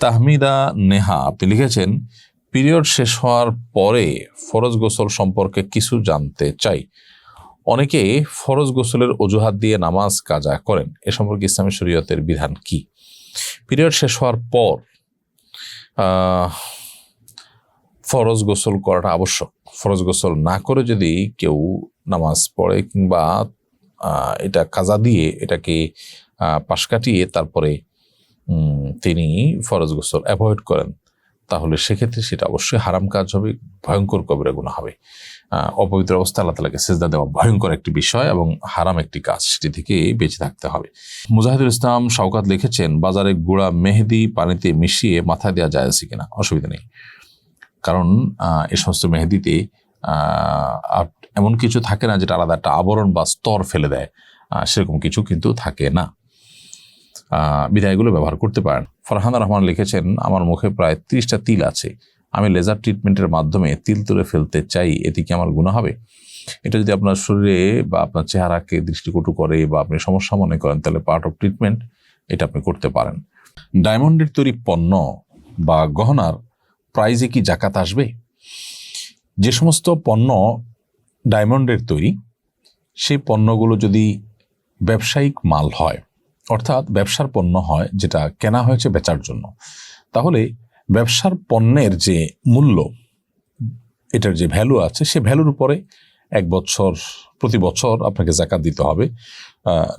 তাহমিদা নেহা, আপনি লিখেছেন, পিরিয়ড শেষ হওয়ার পরে ফরজ গোসল সম্পর্কে কিছু জানতে চাই। অনেকে ফরজ গোসলের অজুহাত দিয়ে নামাজ কাজা করেন। এ সম্পর্কে ইসলামী শরীয়তের বিধান কি? পিরিয়ড শেষ হওয়ার পর ফরজ গোসল করাটা আবশ্যক। ফরজ গোসল না করে যদি কেউ নামাজ পড়ে কিংবা এটা কাজা দিয়ে এটাকে পাশ কাটিয়ে তারপরে তিনি ফরজ গোসল অ্যাভয়েড করেন, তাহলে সেক্ষেত্রে সেটা অবশ্যই হারাম কাজ হবে, ভয়ঙ্কর কবিরা গুণা হবে। অপবিত্র অবস্থা আল্লাহ তালাকে সেজদা দেওয়া ভয়ঙ্কর একটি বিষয় এবং হারাম একটি কাজ, সেটি থেকে বেঁচে থাকতে হবে। মুজাহিদুল ইসলাম শওকাত লিখেছেন, বাজারে গুঁড়া মেহেদি পানিতে মিশিয়ে মাথা দেওয়া যায় আছে কিনা? অসুবিধা নেই। কারণ এ সমস্ত মেহেদিতে এমন কিছু থাকে না যেটা আলাদা একটা আবরণ বা স্তর ফেলে দেয়। সেরকম কিছু কিন্তু থাকে না। আহ, বিদায়গুলো ব্যবহার করতে পারেন। ফরহানা রহমান লিখেছেন আমার মুখে প্রায় ত্রিশটা তিল আছে। আমি লেজার ট্রিটমেন্টের মাধ্যমে তিল তুলে ফেলতে চাই এতে কি আমার গুণ হবে? এটা যদি আপনার শরীরে বা আপনার চেহারাকে দৃষ্টিকটু করে বা আপনি সমস্যা মনে করেন তাহলে পার্ট অফ ট্রিটমেন্ট এটা আপনি করতে পারেন। ডায়মন্ডের তৈরি পণ্য বা গহনার প্রাইজে কি জাকাত আসবে? যে সমস্ত পণ্য ডায়মন্ডের তৈরি সেই পণ্যগুলো যদি ব্যবসায়িক মাল হয় অর্থাৎ ব্যবসার পণ্য হয় যেটা কেনা হয়েছে বেচার জন্য। তাহলে ব্যবসার পণ্যের যে মূল্য, এটার যে ভ্যালু আছে, সে ভ্যালুর উপরে এক বছর, প্রতি বছর আপনাকে জাকাত দিতে হবে।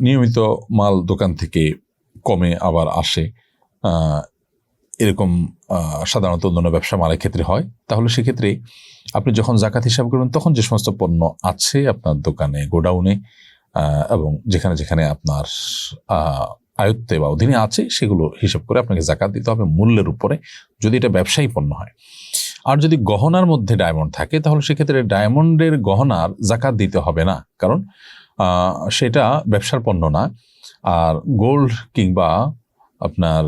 নিয়মিত মাল দোকান থেকে কমে আবার আসে। এরকম সাধারণত অন্যান্য ব্যবসা মালের ক্ষেত্রে হয়। তাহলে সেক্ষেত্রে আপনি যখন জাকাত হিসাব করবেন, তখন যে সমস্ত পণ্য আছে আপনার দোকানে, গোডাউনে এবং যেখানে যেখানে আপনার আয়ত্তে বা অধীনে আছে, সেগুলো হিসাব করে আপনাকে জাকাত দিতে হবে মূল্যের উপরে, যদি এটা ব্যবসায়ী পণ্য হয়। আর যদি গহনার মধ্যে ডায়মন্ড থাকে, তাহলে সেক্ষেত্রে ডায়মন্ডের গহনার জাকাত দিতে হবে না। কারণ সেটা ব্যবসার পণ্য না। আর গোল্ড কিংবা আপনার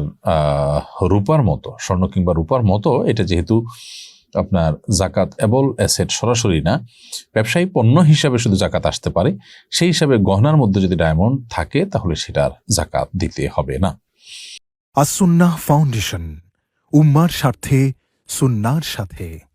রূপার মতো, স্বর্ণ কিংবা রূপার মতো, এটা যেহেতু আপনার জাকাত এবল অ্যাসেট সরাসরি না। ব্যবসায়ী পণ্য হিসাবে শুধু জাকাত আসতে পারে, সেই হিসাবে গহনার মধ্যে যদি ডায়মন্ড থাকে, তাহলে সেটার জাকাত দিতে হবে না। আসুন্না ফাউন্ডেশন, উম্মার স্বার্থে, সুন্নার সাথে।